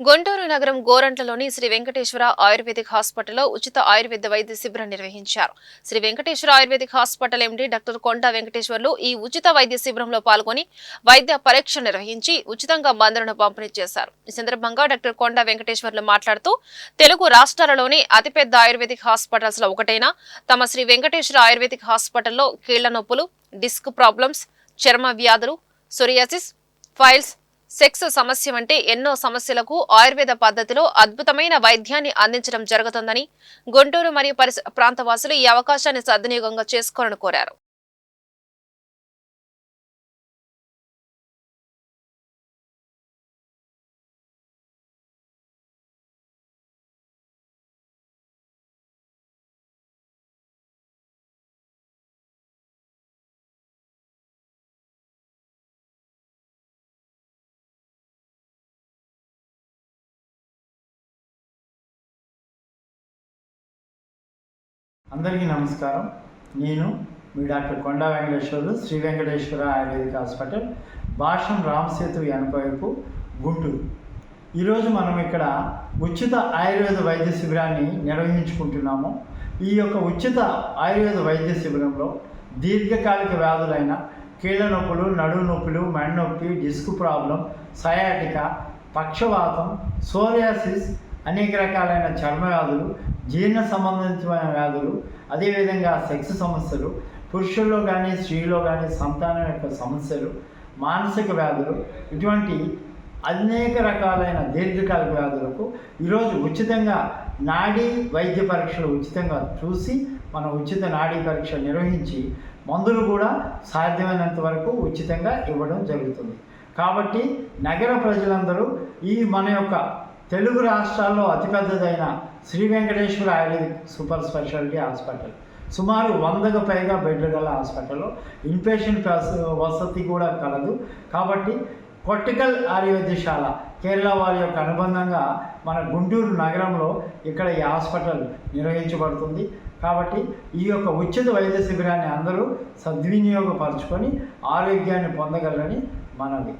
గుంటూరు నగరం గోరంట్లలోని శ్రీ వెంకటేశ్వర ఆయుర్వేదిక్ హాస్పిటల్లో ఉచిత ఆయుర్వేద వైద్య శిబిరం నిర్వహించారు. Shri Venkateswara ayurvedic hospital MD doctor Konda Venkateswarlu ఈ ఉచిత వైద్య శిబిరంలో పాల్గొని వైద్య పరీక్ష నిర్వహించి ఉచితంగా మందులను పంపిణీ చేశారు. ఈ సందర్భంగా డాక్టర్ కొండా వెంకటేశ్వర్లు మాట్లాడుతూ తెలుగు రాష్ట్రాలలోని అతిపెద్ద ఆయుర్వేదిక్ హాస్పిటల్స్లో ఒకటైన తమ శ్రీ వెంకటేశ్వర ఆయుర్వేదిక్ హాస్పిటల్లో కీళ్ళ నొప్పులు డిస్క్ ప్రాబ్లమ్స్ చర్మ వ్యాధులు సొరియాసిస్ ఫైల్స్ సెక్స్ సమస్య వంటి ఎన్నో సమస్యలకు ఆయుర్వేద పద్ధతిలో అద్భుతమైన వైద్యాన్ని అందించడం జరుగుతుందని గుంటూరు మరియు పరిసర ప్రాంతవాసులు ఈ అవకాశాన్ని సద్వినియోగంగా చేసుకోవాలని కోరారు. అందరికీ నమస్కారం. నేను మీ doctor Konda Venkateswarlu Shri Venkateswara ayurvedic hospital భాషం Ram Setu వెనకవైపు గుంటూరు. ఈరోజు మనం ఇక్కడ ఉచిత ఆయుర్వేద వైద్య శిబిరాన్ని నిర్వహించుకుంటున్నాము. ఈ యొక్క ఉచిత ఆయుర్వేద వైద్య శిబిరంలో దీర్ఘకాలిక వ్యాధులైన కీళ్ళ నొప్పులు నడుము నొప్పులు మెడ నొప్పి డిస్క్ ప్రాబ్లం సయాటిక పక్షవాతం సోరియాసిస్ అనేక రకాలైన చర్మ వ్యాధులు జీర్ణ సంబంధించిన వ్యాధులు అదేవిధంగా సెక్స్ సమస్యలు పురుషుల్లో కానీ స్త్రీలో కానీ సంతానం యొక్క సమస్యలు మానసిక వ్యాధులు ఇటువంటి అనేక రకాలైన దీర్ఘకాలిక వ్యాధులకు ఈరోజు ఉచితంగా నాడీ వైద్య పరీక్షలు ఉచితంగా చూసి మనం ఉచిత నాడీ పరీక్ష నిర్వహించి మందులు కూడా సాధ్యమైనంత వరకు ఉచితంగా ఇవ్వడం జరుగుతుంది. కాబట్టి నగర ప్రజలందరూ ఈ మన యొక్క తెలుగు రాష్ట్రాల్లో అతిపెద్దదైన Shri Venkateswara ayurvedic super speciality hospital. సుమారు వందకు పైగా బెడ్లు గల హాస్పిటల్లో ఇన్పేషెంట్ వసతి కూడా కలదు. కాబట్టి కొట్టికల్ ఆయుర్వేదశాల కేరళ వారి యొక్క అనుబంధంగా మన గుంటూరు నగరంలో ఇక్కడ ఈ హాస్పిటల్ నిర్వహించబడుతుంది. కాబట్టి ఈ యొక్క ఉచిత వైద్య శిబిరాన్ని అందరూ సద్వినియోగపరచుకొని ఆరోగ్యాన్ని పొందగలరని మనవి.